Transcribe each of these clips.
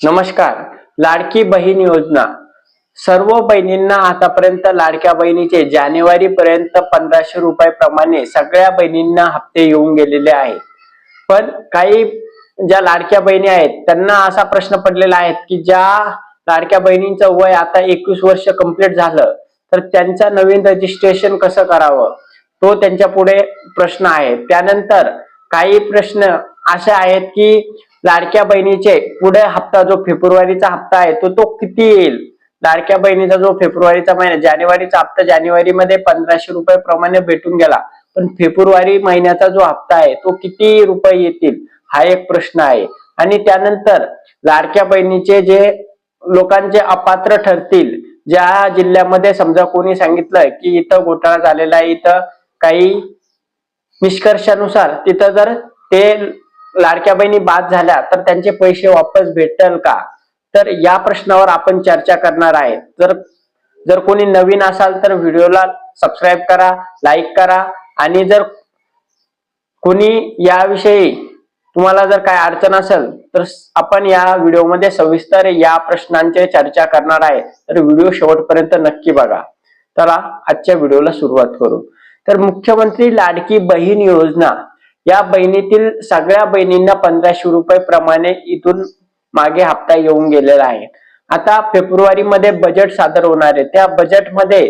नमस्कार. लाडकी बहीण योजना. सर्व बहिणींना आतापर्यंत लाडक्या बहिणीचे जानेवारी पर्यंत पंधराशे रुपये प्रमाणे सगळ्या बहिणींना हप्ते येऊन गेलेले आहेत. पण काही ज्या लाडक्या बहिणी आहेत त्यांना असा प्रश्न पडलेला आहे की ज्या लाडक्या बहिणींचं वय आता एकवीस वर्ष कंप्लीट झालं तर त्यांचं नवीन रजिस्ट्रेशन कसं करावं? तो त्यांच्या पुढे प्रश्न आहे. त्यानंतर काही प्रश्न असे आहेत की लाडक्या बहिणीचे पुढे हप्ता जो फेब्रुवारीचा हप्ता आहे तो तो किती येईल? लाडक्या बहिणीचा जो फेब्रुवारीचा महिना जानेवारीचा हप्ता जानेवारीमध्ये पंधराशे रुपये प्रमाणे भेटून गेला. पण फेब्रुवारी महिन्याचा जो हप्ता आहे तो किती रुपये येतील? हा एक प्रश्न आहे. आणि त्यानंतर लाडक्या बहिणीचे जे लोकांचे अपात्र ठरतील ज्या जिल्ह्यामध्ये समजा कोणी सांगितलं की इथं घोटाळा झालेला आहे इथं काही निष्कर्षानुसार तिथं जर ते लाडक्या बहिणी बाद झाल्या तर त्यांचे पैसे वापस भेटल का? तर या प्रश्नावर आपण चर्चा करणार आहे. जर जर कोणी नवीन असाल तर व्हिडिओला सबस्क्राईब करा लाईक करा आणि जर कोणी याविषयी तुम्हाला जर काय अडचण असेल तर आपण या व्हिडिओमध्ये सविस्तर या प्रश्नांची चर्चा करणार आहे. तर व्हिडिओ शेवटपर्यंत नक्की बघा. चला आजच्या व्हिडिओला सुरुवात करू. तर मुख्यमंत्री लाडकी बहीण योजना. या बहिणीतील सगळ्या बहिणींना पंधराशे रुपये प्रमाणे इथून मागे हप्ता येऊन गेलेला आहे. आता फेब्रुवारी मध्ये बजेट सादर होणार आहे. त्या बजेटमध्ये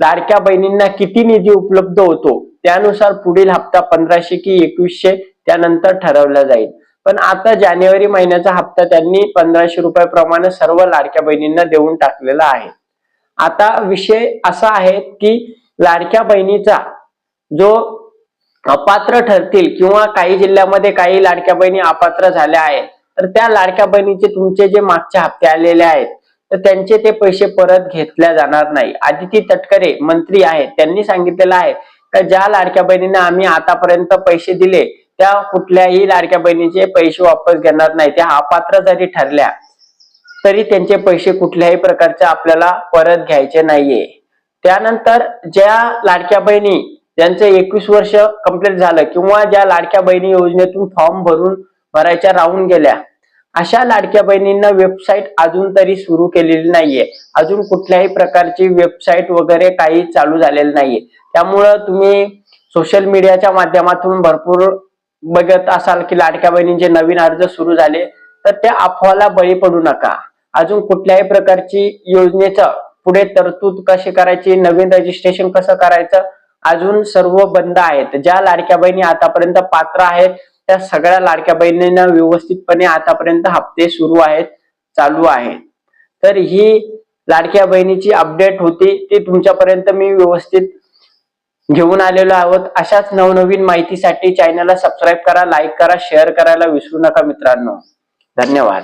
लाडक्या बहिणींना किती निधी उपलब्ध होतो? त्यानुसार पुढील हप्ता पंधराशे की एकवीसशे त्यानंतर ठरवला जाईल. पण आता जानेवारी महिन्याचा हप्ता त्यांनी पंधराशे रुपये प्रमाणे सर्व लाडक्या बहिणींना देऊन टाकलेला आहे. आता विषय असा आहे की लाडक्या बहिणीचा जो अपात्र ठरतील किंवा काही जिल्ह्यामध्ये काही लाडक्या बहिणी अपात्र झाल्या आहेत तर त्या लाडक्या बहिणीचे तुमचे जे मागचे हप्ते आलेले आहेत तर त्यांचे ते पैसे परत घेतल्या जाणार नाही. आदिती तटकरे मंत्री आहेत. त्यांनी सांगितलेलं आहे का ज्या लाडक्या बहिणींना आम्ही आतापर्यंत पैसे दिले त्या कुठल्याही लाडक्या बहिणीचे पैसे वापस घेणार नाही. त्या अपात्र जरी ठरल्या तरी त्यांचे पैसे कुठल्याही प्रकारचे आपल्याला परत घ्यायचे नाहीये. त्यानंतर ज्या लाडक्या बहिणी ज्यांचं एकवीस वर्ष कंप्लीट झालं किंवा ज्या लाडक्या बहिणी योजनेतून फॉर्म भरून भरायच्या राहून गेल्या अशा लाडक्या बहिणींना वेबसाईट अजून तरी सुरू केलेली नाहीये. अजून कुठल्याही प्रकारची वेबसाईट वगैरे काही चालू झालेलं नाहीये. त्यामुळं तुम्ही सोशल मीडियाच्या माध्यमातून भरपूर बघत असाल की लाडक्या बहिणींचे नवीन अर्ज सुरू झाले तर त्या अफवाला बळी पडू नका. अजून कुठल्याही प्रकारची योजनेचं पुढे तरतूद कशी करायची नवीन रजिस्ट्रेशन कसं करायचं अजून सर्व बंद आहेत. ज्या लाडक्या बहिणी आतापर्यंत पात्र आहेत त्या सगळ्या लाडक्या बहिणींना व्यवस्थितपणे आतापर्यंत हप्ते सुरू आहेत चालू आहेत. तर ही लाडक्या बहिणीची अपडेट होती ती तुमच्यापर्यंत मी व्यवस्थित घेऊन आलेलो आहोत. अशाच नवनवीन माहितीसाठी चॅनलला सबस्क्राईब करा लाईक करा शेअर करायला विसरू नका मित्रांनो. धन्यवाद.